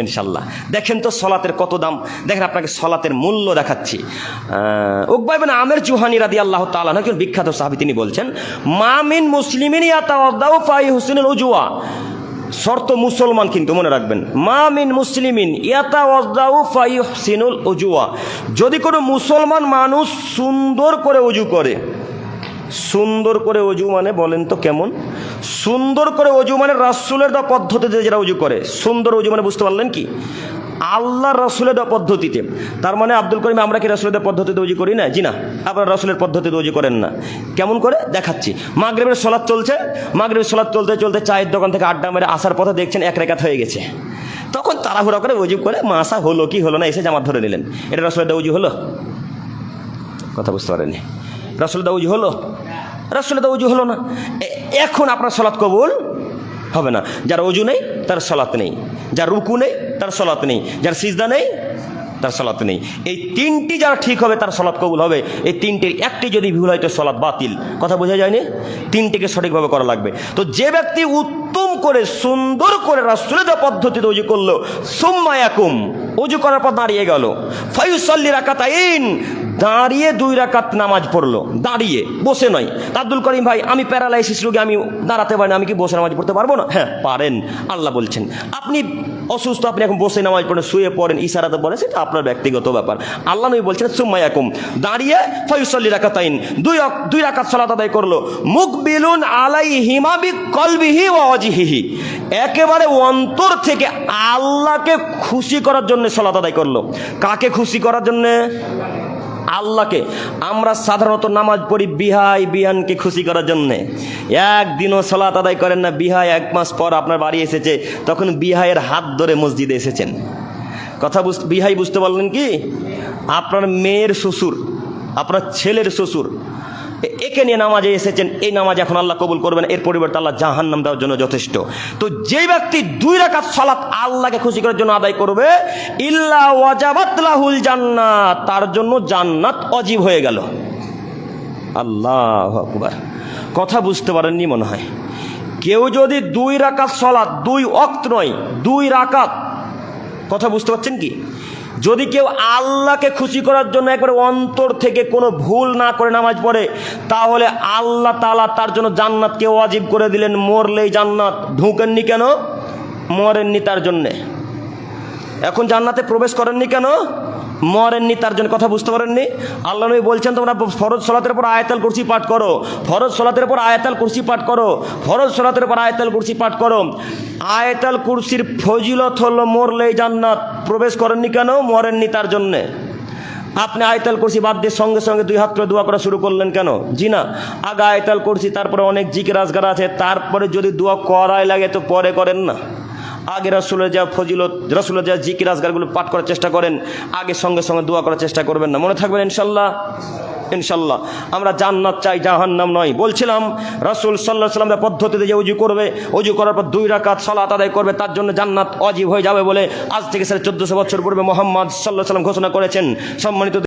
ইনশাল্লাহ। দেখেন তো সলাতের কত দাম। দেখেন আপনাকে সলাতের মূল্য দেখাচ্ছি। উকবাই মানে আমের জুহানি রাদি আল্লাহ তালা একজন বিখ্যাত সাহাবি, তিনি বলছেন মামিন মুসলিমিন ফাই হুসনুল উজুয়া শর্ত মুসলমান কিন্তু মনে রাখবেন। মা মিন মুসলিমিন ফাইহসিনুল উজুয়া যদি কোনো মুসলমান মানুষ সুন্দর করে উজু করে, সুন্দর করে অজু মানে বলেন তো কেমন? সুন্দর করে অজু মানে রাসুলের দেওয়া পদ্ধতিতে যারা অজু করে, সুন্দর অজু মানে বুঝতে পারলেন কি? আল্লাহ রসুলের দেওয়া পদ্ধতিতে। তার মানে আব্দুল করিম, আমরা কি রসুলের দেওয়া পদ্ধতিতে অজু করি না? জি না, আপনার রসুলের পদ্ধতিতে অজু করেন না। কেমন করে? দেখাচ্ছি। মাগরেবের সলাদ চলছে, মাগরেবের সলাদ চলতে চলতে চায়ের দোকান থেকে আড্ডা মেরে আসার পথে দেখছেন এক রেখাত হয়ে গেছে। তখন তাড়াহুড়া করে অজু করে মাসা হলো কি হলো না? এসে জামাত ধরে নিলেন। এটা রসুলের দেওয়া অজু হলো? কথা বুঝতে পারেনি রাসুল দাউজি হলো? রাসুল দাউজি হলো না? এখন আপনার সলাৎ কবুল হবে না। যার অজু নেই, তার সলাৎ নেই। যার রুকু নেই, তার সলাৎ নেই। যার সিজদা নেই, তার সলাৎ নেই। এই তিনটি যারা ঠিক হবে, তার সলাৎ কবুল হবে। এই তিনটির একটি যদি ভুল হয়, তো সলাৎ বাতিল। কথা বোঝা যায়নি? তিনটিকে সঠিকভাবে করা লাগবে। তো যে ব্যক্তি উত্তম করে, সুন্দর করে রাসুলের পদ্ধতিতে অজু করল সুম্মায়াকুম অজু করার পর দাঁড়িয়ে গেল। ফাইসল্লি রাকাতাইন। দাঁড়িয়ে দুই রাকাত নামাজ পড়ল। দাঁড়িয়ে, বসে নয় আব্দুল করিম ভাই, আমি প্যারালাইসিস রোগী, আমি দাঁড়াতে পারি না, আমি কি বসে নামাজ পড়তে পারব না? হ্যাঁ পারেন, আল্লাহ বলছেন। আপনি অসুস্থ, আপনি এখন বসে নামাজ পড়েন শুয়ে পড়েন, ইশারাতে পড়েন, সেটা আপনার ব্যক্তিগত ব্যাপার। আল্লাহ নবী বলছেন সুম্মায়াকুম দাঁড়িয়ে ফয়সল্লি রাকাতাইন, দুই দুই রাকাত সালাত আদায় করল। মুখ বিলুন আলাই হিমাবি কলবিহি ও অজিহিহি একেবারে অন্তর থেকে আল্লাহকে খুশি করার জন্য সালাত আদায় করল। কাকে খুশি করার জন্যে? আল্লাহকে। আমরা সাধারণত নামাজ পড়ি বিহাই বিহানকে খুশি করার জন্যে। একদিনও সলাত আদায় করেন না, বিহাই এক মাস পর আপনার বাড়ি এসেছে, তখন বিহাইয়ের হাত ধরে মসজিদে এসেছেন। কথা বুঝ, বিহাই বুঝতে পারলেন কি? আপনার মেয়ের শ্বশুর, আপনার ছেলের শ্বশুর একে নিয়ে নামাজে এসেছেন, এই নামাজ এখন আল্লাহ কবুল করবেন, এর পরিবর্তে আল্লাহ জাহান্নাম দেওয়ার জন্য যথেষ্ট। তো যে ব্যক্তি দুই রাকাত সালাত আল্লাহকে খুশি করার জন্য আদায় করবে, ইল্লা ওয়াজাবাতলাহুল জান্নাত, তার জন্য জান্নাত অজীব হয়ে গেল। আল্লাহ আকবার। কথা বুঝতে পারেননি মনে হয়। কেউ যদি দুই রাকাত সলাৎ দুই অক্ত নয়, দুই রাকাত, কথা বুঝতে পারছেন কি? যদি কেউ আল্লাহকে খুশি করার জন্য একবার অন্তর থেকে কোনো ভুল না করে নামাজ পড়ে, তাহলে আল্লাহ তালা তার জন্য জান্নাতকে ওয়াজিব করে দিলেন, মরলেই জান্নাত। ঢুকেননি কেন? মরেননি তার জন্যে। এখন জান্নাতে প্রবেশ করেননি কেন? মরেননি, তার জন্য কথা বুঝতে পারেননি। আল্লাহ নবী বলছেন, তোমরা ফরজ সলাতের পর আয়াতাল কুরসি পাঠ করো। ফরজ সলাতের পর আয়াতাল কুরসি পাঠ করো। ফরজ সলাতের পর আয়াতাল কুরসি পাঠ করো। আয়াতাল কুরসির ফজিলত হলো মরলেই জান্নাত। প্রবেশ করেননি কেন? মরেননি তার জন্যে। আপনি আয়তাল করছি বাদ দিয়ে সঙ্গে সঙ্গে দুই হাত করে দোয়া করা শুরু করলেন কেন? জি না। আগে আয়তাল করছি তারপরে অনেক জিকে রাজগার আছে। তারপরে যদি দোয়া করাই লাগে তো পরে করেন না। আগে রসুলের যা ফজিলত, রসুলের যা জিকির আজগারগুলো পাঠ করার চেষ্টা করেন, আগে সঙ্গে সঙ্গে দোয়া করার চেষ্টা করবেন না। মনে থাকবেন ইনশাল্লাহ? ইনশাল্লাহ। আমরা জান্নাত চাই, জাহান্নাম নয়। বলছিলাম, রাসূল সাল্লাহ সাল্লামের পদ্ধতিতে যে উজু করবে, উজু করার পর দুই রাকাত সালাত আদায় করবে, তার জন্য জান্নাত অজীব হয়ে যাবে বলে আজ থেকে সাড়ে চোদ্দশো বছর পূর্বে মোহাম্মদ সাল্লাহ সাল্লাম ঘোষণা করেছেন। সম্মানিত